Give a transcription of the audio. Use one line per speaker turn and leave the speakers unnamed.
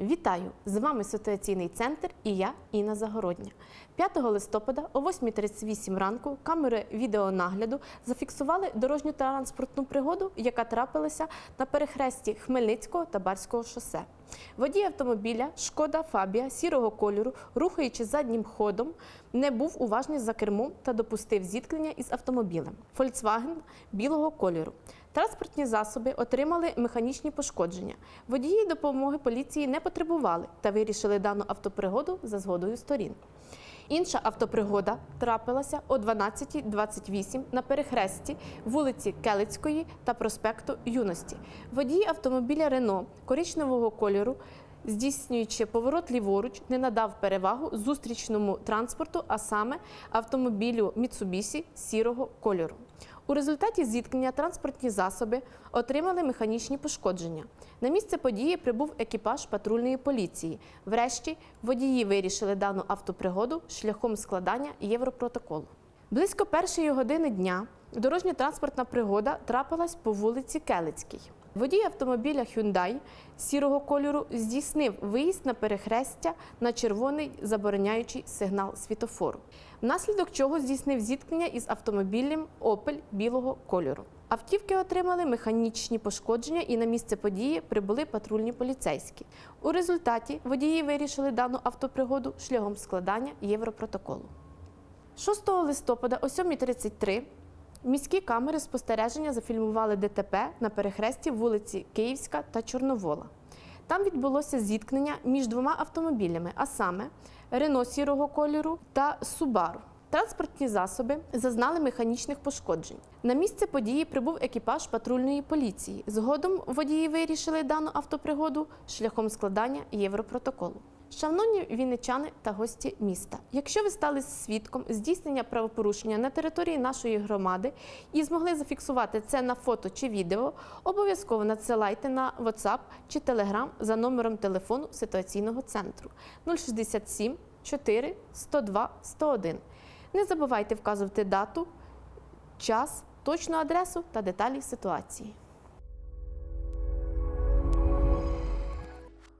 Вітаю! З вами ситуаційний центр і я, Інна Загородня. 5 листопада о 8.38 ранку камери відеонагляду зафіксували дорожню транспортну пригоду, яка трапилася на перехресті Хмельницького та Барського шосе. Водій автомобіля Шкода Фабія сірого кольору, рухаючи заднім ходом, не був уважний за кермом та допустив зіткнення із автомобілем Volkswagen білого кольору. Транспортні засоби отримали механічні пошкодження. Водії допомоги поліції не потребували та вирішили дану автопригоду за згодою сторін. Інша автопригода трапилася о 12.28 на перехресті вулиці Келицької та проспекту Юності. Водій автомобіля Рено коричневого кольору, здійснюючи поворот ліворуч, не надав перевагу зустрічному транспорту, а саме автомобілю Mitsubishi сірого кольору. У результаті зіткнення транспортні засоби отримали механічні пошкодження. На місце події прибув екіпаж патрульної поліції. Врешті водії вирішили дану автопригоду шляхом складання європротоколу. Близько першої години дня дорожньо-транспортна пригода трапилась по вулиці Келицькій. Водій автомобіля Hyundai сірого кольору здійснив виїзд на перехрестя на червоний забороняючий сигнал світофору, внаслідок чого здійснив зіткнення із автомобілем Opel білого кольору. Автівки отримали механічні пошкодження і на місце події прибули патрульні поліцейські. У результаті водії вирішили дану автопригоду шляхом складання європротоколу. 6 листопада о 7.33 міські камери спостереження зафільмували ДТП на перехресті вулиці Київська та Чорновола. Там відбулося зіткнення між двома автомобілями, а саме Рено сірого кольору та Субару. Транспортні засоби зазнали механічних пошкоджень. На місце події прибув екіпаж патрульної поліції. Згодом водії вирішили дану автопригоду шляхом складання європротоколу. Шановні вінничани та гості міста, якщо ви стали свідком здійснення правопорушення на території нашої громади і змогли зафіксувати це на фото чи відео, обов'язково надсилайте на WhatsApp чи Telegram за номером телефону ситуаційного центру 067 4 102 101. Не забувайте вказувати дату, час, точну адресу та деталі ситуації.